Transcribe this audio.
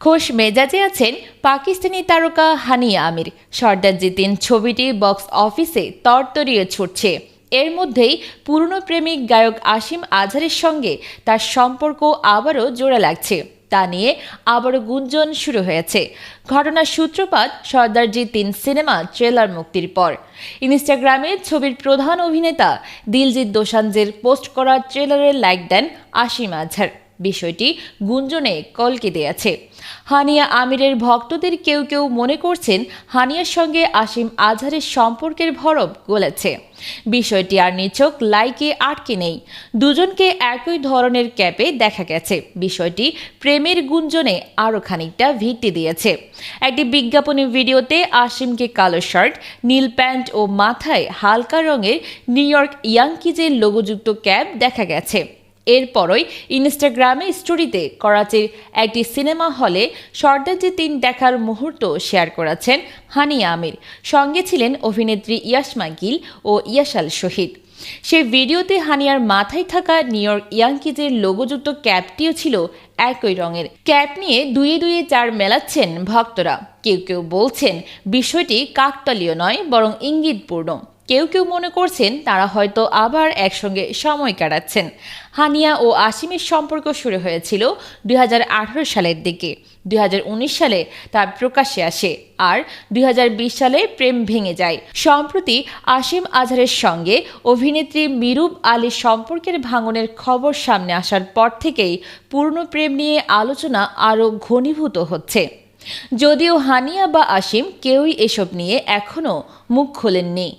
খোশ মেজাজে আছেন পাকিস্তানি তারকা হানিয়া আমির। সর্দার জিতিন ছবিটি বক্স অফিসে তরতরিয়ে ছুটছে। এর মধ্যেই পুরনো প্রেমিক গায়ক আসিম আজহারের সঙ্গে তার সম্পর্ক আবারও জোড়া লাগছে। তা নিয়ে আবারও গুঞ্জন শুরু হয়েছে। ঘটনার সূত্রপাত সর্দারজি তিন সিনেমা ট্রেলার মুক্তির পর। ইনস্টাগ্রামে ছবির প্রধান অভিনেতা দিলজিৎ দোসাঞ্জের পোস্ট করা ট্রেলারে লাইক দেন আসিম আজহার। বিষয়টি গুঞ্জনে কলকে দিয়েছে। হানিয়া আমিরের ভক্তদের কেউ কেউ মনে করছেন হানিয়ার সঙ্গে আসিম আজহারের সম্পর্কের ভরব গলেছে বিষয়টি আর নিছক লাইকে আটকে নেই। দুজনকে একই ধরনের ক্যাপে দেখা গেছে। বিষয়টি প্রেমের গুঞ্জনে আরও খানিকটা ভিত্তি দিয়েছে। একটি বিজ্ঞাপনী ভিডিওতে আসিমকে কালো শার্ট, নীল প্যান্ট ও মাথায় হালকা রঙের নিউ ইয়র্ক ইয়াংকিজের লোগোযুক্ত ক্যাপ দেখা গেছে। এরপরই ইনস্টাগ্রামে স্টোরিতে করাচির একটি সিনেমা হলে সর্দারজি তিন দেখার মুহূর্ত শেয়ার করেছেন হানিয়া আমির। সঙ্গে ছিলেন অভিনেত্রী ইয়াসমা গিল ও ইয়াসাল শহীদ। সে ভিডিওতে হানিয়ার মাথায় থাকা নিউ ইয়র্ক ইয়াংকিজের লোগোযুক্ত ক্যাপটিও ছিল একই রঙের। ক্যাপ নিয়ে দুয়ে দুয়ে চার মেলাচ্ছেন ভক্তরা। কেউ কেউ বলছেন বিষয়টি কাকতালীয় নয়, বরং ইঙ্গিতপূর্ণ। কেউ কেউ মনে করছেন তারা হয়তো আবার একসঙ্গে সময় কাটাচ্ছেন। হানিয়া ও আসিমের সম্পর্ক শুরু হয়েছিল দুই হাজার আঠারো সালের দিকে। দুই হাজার উনিশ সালে তা প্রকাশ্যে আসে আর দুই হাজার বিশ সালে প্রেম ভেঙে যায়। সম্প্রতি আসিম আজহারের সঙ্গে অভিনেত্রী মিরুব আলীর সম্পর্কের ভাঙনের খবর সামনে আসার পর থেকেই পূর্ণ প্রেম নিয়ে আলোচনা আরও ঘনীভূত হচ্ছে। যদিও হানিয়া বা আসিম কেউই এসব নিয়ে এখনও মুখ খোলেননি।